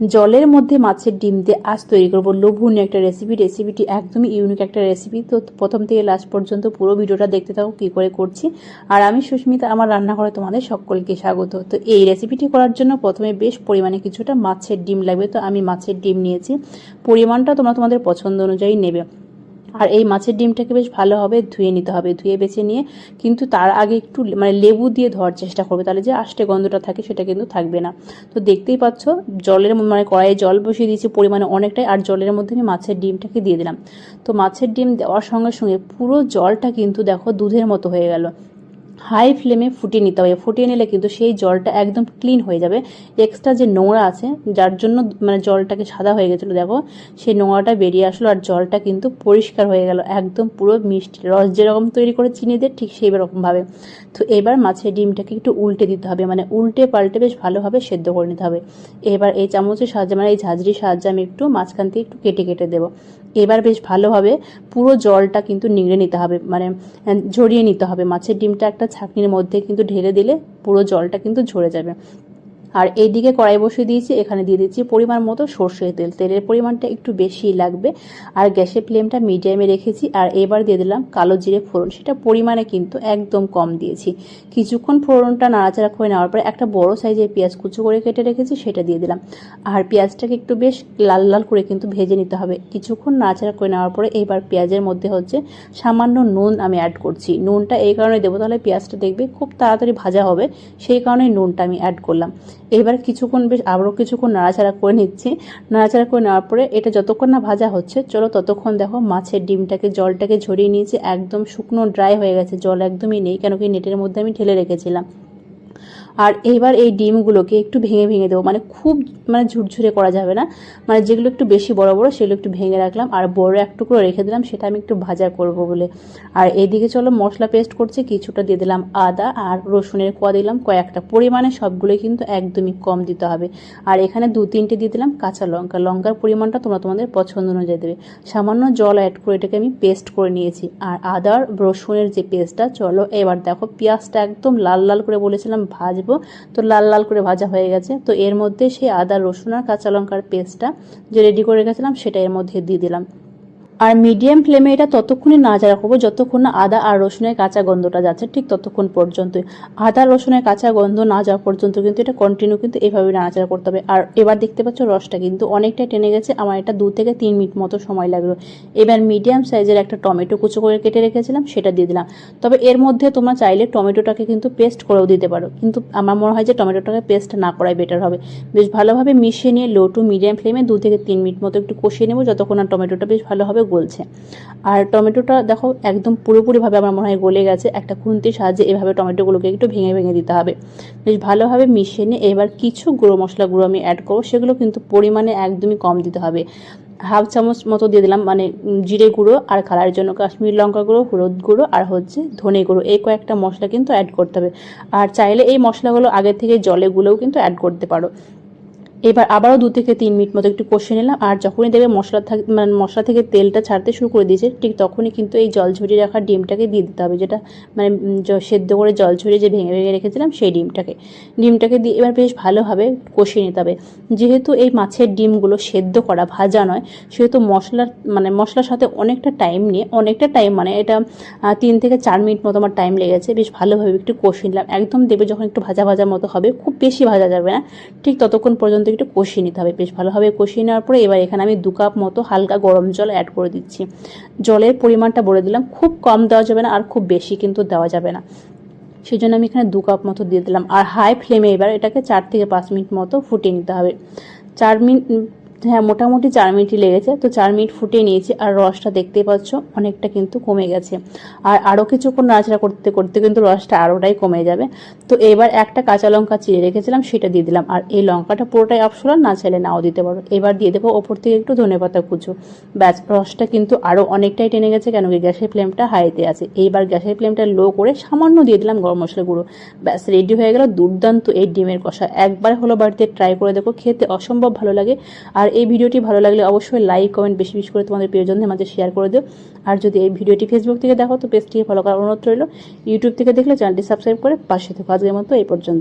জলের মধ্যে মাছের ডিম দিয়ে আজ তৈরি করব। লোভনীয় একটা রেসিপি রেসিপিটি একদমই ইউনিক একটা রেসিপি তো প্রথম থেকে লাস্ট পর্যন্ত পুরো ভিডিওটা দেখতে থাকো, কী করে করছি। আর আমি সুস্মিতা, আমার রান্নাঘরে তোমাদের সকলকে স্বাগত। তো এই রেসিপিটি করার জন্য প্রথমে বেশ পরিমাণে কিছুটা মাছের ডিম লাগবে। তো আমি মাছের ডিম নিয়েছি। পরিমাণটা তোমরা তোমাদের পছন্দ অনুযায়ী নেবে। আর এই মাছের ডিমটাকে বেশ ভালোভাবে ধুয়ে নিতে হবে, ধুয়ে বেছে নিয়ে কিন্তু তার আগে একটু মানে লেবু দিয়ে ধোয়ার চেষ্টা করবে, তাহলে যে আষ্টে গন্ধটা থাকে সেটা কিন্তু থাকবে না। তো দেখতেই পাচ্ছ, জলের মানে কড়াইয়ে জল বসিয়ে দিয়েছি পরিমাণে অনেকটাই, আর জলের মধ্যে আমি মাছের ডিমটাকে দিয়ে দিলাম। তো মাছের ডিম দেওয়ার সঙ্গে সঙ্গে পুরো জলটা কিন্তু দেখো দুধের মতো হয়ে গেল। হাই ফ্লেমে ফুটিয়ে নিতে হবে। ফুটিয়ে নিলে কিন্তু সেই জলটা একদম ক্লিন হয়ে যাবে। এক্সট্রা যে নোংরা আছে, যার জন্য মানে জলটাকে সাদা হয়ে গেছিল, দেখো, সেই নোংরাটা বেরিয়ে আসলো আর জলটা কিন্তু পরিষ্কার হয়ে গেল। একদম পুরো মিষ্টি রস যেরকম তৈরি করে চিনি দিয়ে ঠিক সেই রকমভাবে। তো এবার মাছের ডিমটাকে একটু উল্টে দিতে হবে। মানে উল্টে পাল্টে বেশ ভালোভাবে সেদ্ধ করে নিতে হবে। এবার এই চামচের সাহায্যে মানে এই ঝাঁঝরির সাহায্যে আমি একটু মাঝখান থেকে একটু কেটে কেটে দেবো। এবার বেশ ভালোভাবে পুরো জলটা কিন্তু নিংড়ে নিতে হবে মানে ঝরিয়ে নিতে হবে। মাছের ডিমটা একটা ছাঁকনির মধ্যে কিন্তু ঢেলে দিলে পুরো জলটা কিন্তু ঝরে যাবে। আর এইদিকে কড়াই বসিয়ে দিয়েছি, এখানে দিয়ে দিচ্ছি পরিমাণ মতো সর্ষের তেল। তেলের পরিমাণটা একটু বেশি লাগবে। আর গ্যাসের ফ্লেমটা মিডিয়ামে রেখেছি। আর এবার দিয়ে দিলাম কালো জিরে ফোড়ন। সেটা পরিমাণে কিন্তু একদম কম দিয়েছি। কিছুক্ষণ ফোড়নটা নাড়াচাড়া করে নেওয়ার পরে একটা বড় সাইজের পেঁয়াজ কুচো করে কেটে রেখেছি, সেটা দিয়ে দিলাম। আর পেঁয়াজটাকে একটু বেশ লাল লাল করে কিন্তু ভেজে নিতে হবে। কিছুক্ষণ নাড়াচাড়া করে নেওয়ার পরে এবার পেঁয়াজের মধ্যে হচ্ছে সামান্য নুন আমি অ্যাড করছি। নুনটা এই কারণে দেবো, তাহলে পেঁয়াজটা দেখবে খুব তাড়াতাড়ি ভাজা হবে, সেই কারণে নুনটা আমি অ্যাড করলাম। এবার কিছুক্ষণ বেশ আবারও কিছুক্ষণ নাড়াচাড়া করে নিচ্ছি। নাড়াচাড়া করে নেওয়ার পরে এটা যতক্ষণ না ভাজা হচ্ছে, চলো ততক্ষণ দেখো মাছের ডিমটাকে, জলটাকে ঝরিয়ে নিয়েছি। একদম শুকনো ড্রাই হয়ে গেছে। জল একদমই নেই, কেন কি নেটের মধ্যে আমি ঢেলে রেখেছিলাম। আর এইবার এই ডিমগুলোকে একটু ভেঙে ভেঙে দেবো। মানে খুব মানে ঝুরঝুরে করা যাবে না। মানে যেগুলো একটু বেশি বড় বড়, সেগুলো একটু ভেঙে রাখলাম। আর বড় এক টুকরো রেখে দিলাম, সেটা আমি একটু ভাজা করব বলে। আর এদিকে চলো, মশলা পেস্ট করছে, কিছুটা দিয়ে দিলাম আদা আর রসুনের কোয়া দিলাম কয়েকটা। পরিমাণে সবগুলোই কিন্তু একদমই কম দিতে হবে। আর এখানে দু তিনটে দিয়ে দিলাম কাঁচা লঙ্কা। লঙ্কার পরিমাণটা তোমরা তোমাদের পছন্দ অনুযায়ী দেবে। সামান্য জল অ্যাড করে এটাকে আমি পেস্ট করে নিয়েছি। আর আদার রসুনের যে পেস্টটা চলো এবার দেখো, পেঁয়াজটা একদম লাল লাল করে বলেছিলাম ভাজবো। তো লাল লাল করে ভাজা হয়ে গেছে। তো এর মধ্যে সেই আদা রসুন আর কাঁচা লঙ্কার পেস্টটা যে রেডি করে গেছিলাম সেটা এর মধ্যে দিয়ে দিলাম। আর মিডিয়াম ফ্লেমে এটা ততক্ষণই নাড়াচাড়া করব, যতক্ষণ না আদা আর রসুনের কাঁচা গন্ধটা যাচ্ছে ঠিক ততক্ষণ পর্যন্ত আদা, রসুনের কাঁচা গন্ধ না যাওয়া পর্যন্ত কিন্তু এটা কন্টিনিউ কিন্তু এভাবে নাড়াচাড়া করতে হবে। আর এবার দেখতে পাচ্ছ রসটা কিন্তু অনেকটাই টেনে গেছে, আমার এটা দু থেকে তিন মিনিট মতো সময় লাগল। এবার মিডিয়াম সাইজের একটা টমেটো কুচো করে কেটে রেখেছিলাম, সেটা দিয়ে দিলাম। তবে এর মধ্যে তোমরা চাইলে টমেটোটাকে কিন্তু পেস্ট করেও দিতে পারো, কিন্তু আমার মনে হয় যে টমেটোটাকে পেস্ট না করাই বেটার হবে। বেশ ভালোভাবে মিশিয়ে নিয়ে লো টু মিডিয়াম ফ্লেমে দু থেকে তিন মিনিট মতো একটু কষিয়ে নেব, যতক্ষণ না টমেটোটা বেশ ভালোভাবে গলছে আর টমেটোটা দেখো একদম পুরোপুরিভাবে আমার মনে হয় গলে গেছে। একটা খুন্তির সাহায্যে এভাবে টমেটোগুলোকে একটু ভেঙে ভেঙে দিতে হবে। বেশ ভালোভাবে মিশিয়ে নিয়ে এবার কিছু গুঁড়ো মশলা গুঁড়ো আমি অ্যাড করব। সেগুলো কিন্তু পরিমাণে একদমই কম দিতে হবে। হাফ চামচ মতো দিয়ে দিলাম মানে জিরে গুঁড়ো আর কালারের জন্য কাশ্মীর লঙ্কা গুঁড়ো, হলুদ গুঁড়ো আর হচ্ছে ধনে গুঁড়ো। এই কয়েকটা মশলা কিন্তু অ্যাড করতে হবে। আর চাইলে এই মশলাগুলো আগে থেকে জলে গুলেও কিন্তু অ্যাড করতে পারো। এবার আবারও দু থেকে তিন মিনিট মতো একটু কষে নিলাম, আর যখনই দেবে মশলা থাক মানে মশলা থেকে তেলটা ছাড়তে শুরু করে দিয়েছে, ঠিক তখনই কিন্তু এই জল ঝরিয়ে রাখা ডিমটাকে দিয়ে দিতে হবে, যেটা মানে সেদ্ধ করে জল ঝরিয়ে যে ভেঙে ভেঙে রেখেছিলাম সেই ডিমটাকে। ডিমটাকে দিয়ে এবার বেশ ভালোভাবে কষিয়ে নিতে হবে। যেহেতু এই মাছের ডিমগুলো সেদ্ধ করা ভাজা নয়, সেহেতু মশলার মানে মশলার সাথে অনেকটা টাইম নিয়ে, অনেকটা টাইম মানে এটা তিন থেকে চার মিনিট মতো আমার টাইম লেগেছে, বেশ ভালোভাবে একটু কষিয়ে নিলাম। একদম দেবে যখন একটু ভাজা ভাজা মতো হবে, খুব বেশি ভাজা যাবে না, ঠিক ততক্ষণ পর্যন্ত একটু কষিয়ে নিতে হবে। বেশ ভালোভাবে কষিয়ে নেওয়ার পরে এবার এখানে আমি দু কাপ মতো হালকা গরম জল অ্যাড করে দিচ্ছি। জলের পরিমাণটা বলে দিলাম। খুব কম দেওয়া যাবে না আর খুব বেশি কিন্তু দেওয়া যাবে না। সেই জন্য আমি এখানে দু কাপ মতো দিয়ে দিলাম। আর হাই ফ্লেমে এবার এটাকে চার থেকে পাঁচ মিনিট মতো ফুটিয়ে নিতে হবে। চার মিনিট হ্যাঁ মোটামুটি চার মিনিটই লেগেছে। তো চার মিনিট ফুটিয়ে নিয়েছি আর রসটা দেখতেই পাচ্ছ, অনেকটা কিন্তু কমে গেছে। আর আরও কিছুক্ষণ নাড়াচাড়া করতে করতে কিন্তু রসটা আরোটাই কমে যাবে। তো এবার একটা কাঁচা লঙ্কা চিড়ে রেখেছিলাম, সেটা দিয়ে দিলাম। আর এই লঙ্কাটা পুরোটাই অপশনাল, না চাইলে নাও দিতে পারো। এবার দিয়ে দেবো ওপর থেকে একটু ধনে পাতা কুচো। ব্যাস, রসটা কিন্তু আরও অনেকটাই টেনে গেছে কেন কি গ্যাসের ফ্লেমটা হাইতে আছে। এইবার গ্যাসের ফ্লেমটা লো করে সামান্য দিয়ে দিলাম গরম মশলা গুঁড়ো। ব্যাস, রেডি হয়ে গেল দুর্দান্ত এই ডিমের কষা। একবার হলো বাড়িতে ট্রাই করে দেখো, খেতে অসম্ভব ভালো লাগে। আর এই ভিডিওটি ভালো লাগলে অবশ্যই লাইক কমেন্ট বেশি বেশি করে তোমাদের প্রিয়জনদের মাঝে শেয়ার করে দিও। আর যদি এই ভিডিওটি ফেসবুক থেকে দেখো, তো পেজটিকে ফলো করার অনুরোধ রইল। ইউটিউব থেকে দেখলে চ্যানেলটি সাবস্ক্রাইব করে পাশে থেকে। আজকের মতো এই পর্যন্ত।